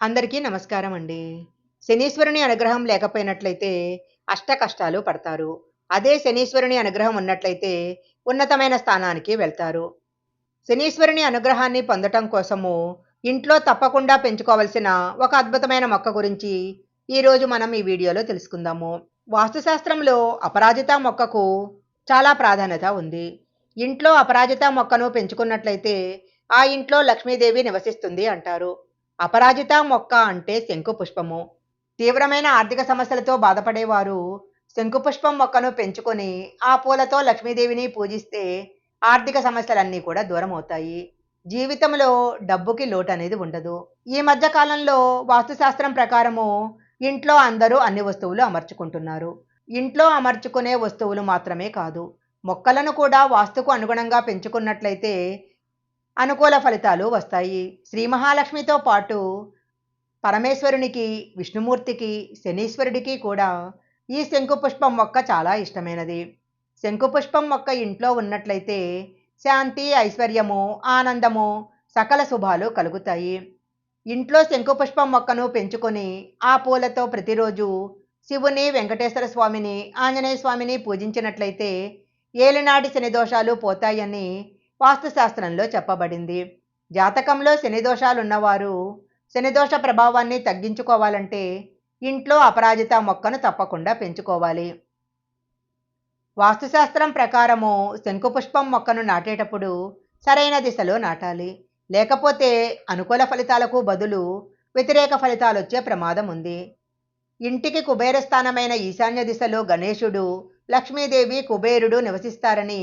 అందరికీ నమస్కారం అండి. శనీశ్వరుని అనుగ్రహం లేకపోయినట్లయితే అష్ట కష్టాలు పడతారు. అదే శనీశ్వరుని అనుగ్రహం ఉన్నట్లయితే ఉన్నతమైన స్థానానికి వెళ్తారు. శనీశ్వరుని అనుగ్రహాన్ని పొందటం కోసము ఇంట్లో తప్పకుండా పెంచుకోవలసిన ఒక అద్భుతమైన మొక్క గురించి ఈరోజు మనం ఈ వీడియోలో తెలుసుకుందాము. వాస్తుశాస్త్రంలో అపరాజిత మొక్కకు చాలా ప్రాధాన్యత ఉంది. ఇంట్లో అపరాజిత మొక్కను పెంచుకున్నట్లయితే ఆ ఇంట్లో లక్ష్మీదేవి నివసిస్తుంది అంటారు. అపరాజిత మొక్క అంటే శంకు పుష్పము తీవ్రమైన ఆర్థిక సమస్యలతో బాధపడేవారు శంకుపుష్పం మొక్కను పెంచుకొని ఆ పూలతో లక్ష్మీదేవిని పూజిస్తే ఆర్థిక సమస్యలన్నీ కూడా దూరం అవుతాయి జీవితంలో డబ్బుకి లోటు అనేది ఉండదు. ఈ మధ్య కాలంలో వాస్తుశాస్త్రం ప్రకారము ఇంట్లో అందరూ అన్ని వస్తువులు అమర్చుకుంటున్నారు. ఇంట్లో అమర్చుకునే వస్తువులు మాత్రమే కాదు మొక్కలను కూడా వాస్తుకు అనుగుణంగా పెంచుకున్నట్లయితే అనుకూల ఫలితాలు వస్తాయి. శ్రీ మహాలక్ష్మితో పాటు పరమేశ్వరునికి విష్ణుమూర్తికి శనీశ్వరుడికి కూడా ఈ శంకుపుష్పం మొక్క చాలా ఇష్టమైనది. శంకుపుష్పం మొక్క ఇంట్లో ఉన్నట్లయితే శాంతి ఐశ్వర్యము ఆనందము సకల శుభాలు కలుగుతాయి. ఇంట్లో శంకుపుష్పం మొక్కను పెంచుకొని ఆ పూలతో ప్రతిరోజు శివుని వెంకటేశ్వర స్వామిని ఆంజనేయ స్వామిని పూజించినట్లయితే ఏలినాటి శని దోషాలు పోతాయని వాస్తుశాస్త్రంలో చెప్పబడింది. జాతకంలో శనిదోషాలున్నవారు శనిదోష ప్రభావాన్ని తగ్గించుకోవాలంటే ఇంట్లో అపరాజిత మొక్కను తప్పకుండా పెంచుకోవాలి. వాస్తుశాస్త్రం ప్రకారము శంకుపుష్పం మొక్కను నాటేటప్పుడు సరైన దిశలో నాటాలి. లేకపోతే అనుకూల ఫలితాలకు బదులు వ్యతిరేక ఫలితాలు వచ్చే ప్రమాదం ఉంది. ఇంటికి కుబేర స్థానమైన ఈశాన్య దిశలో గణేశుడు లక్ష్మీదేవి కుబేరుడు నివసిస్తారని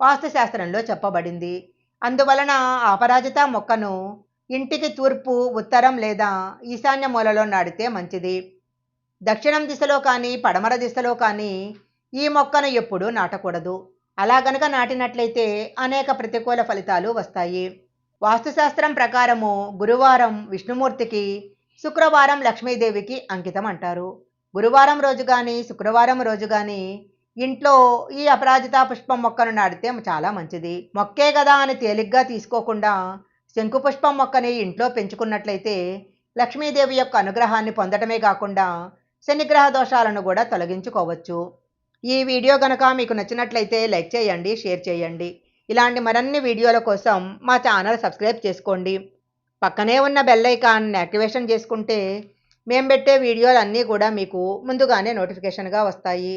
వాస్తుశాస్త్రంలో చెప్పబడింది. అందువలన అపరాజిత మొక్కను ఇంటికి తూర్పు ఉత్తరం లేదా ఈశాన్య మూలలో నాటితే మంచిది. దక్షిణం దిశలో కానీ పడమర దిశలో కానీ ఈ మొక్కను ఎప్పుడూ నాటకూడదు. అలా గనక నాటినట్లయితే అనేక ప్రతికూల ఫలితాలు వస్తాయి. వాస్తుశాస్త్రం ప్రకారము గురువారం విష్ణుమూర్తికి శుక్రవారం లక్ష్మీదేవికి అంకితం అంటారు. గురువారం రోజు కానీ శుక్రవారం రోజు కానీ ఇంట్లో ఈ అపరాజిత పుష్పం మొక్కను నాటితే చాలా మంచిది. మొక్కే కదా అని తేలిగ్గా తీసుకోకుండా శంకుపుష్పం మొక్కని ఇంట్లో పెంచుకున్నట్లయితే లక్ష్మీదేవి యొక్క అనుగ్రహాన్ని పొందటమే కాకుండా శనిగ్రహ దోషాలను కూడా తొలగించుకోవచ్చు. ఈ వీడియో గనక మీకు నచ్చినట్లయితే లైక్ చేయండి షేర్ చేయండి. ఇలాంటి మరిన్ని వీడియోల కోసం మా ఛానల్ సబ్స్క్రైబ్ చేసుకోండి. పక్కనే ఉన్న బెల్ ఐకాన్ యాక్టివేషన్ చేసుకుంటే మేము పెట్టే వీడియోలు అన్నీ కూడా మీకు ముందుగానే నోటిఫికేషన్గా వస్తాయి.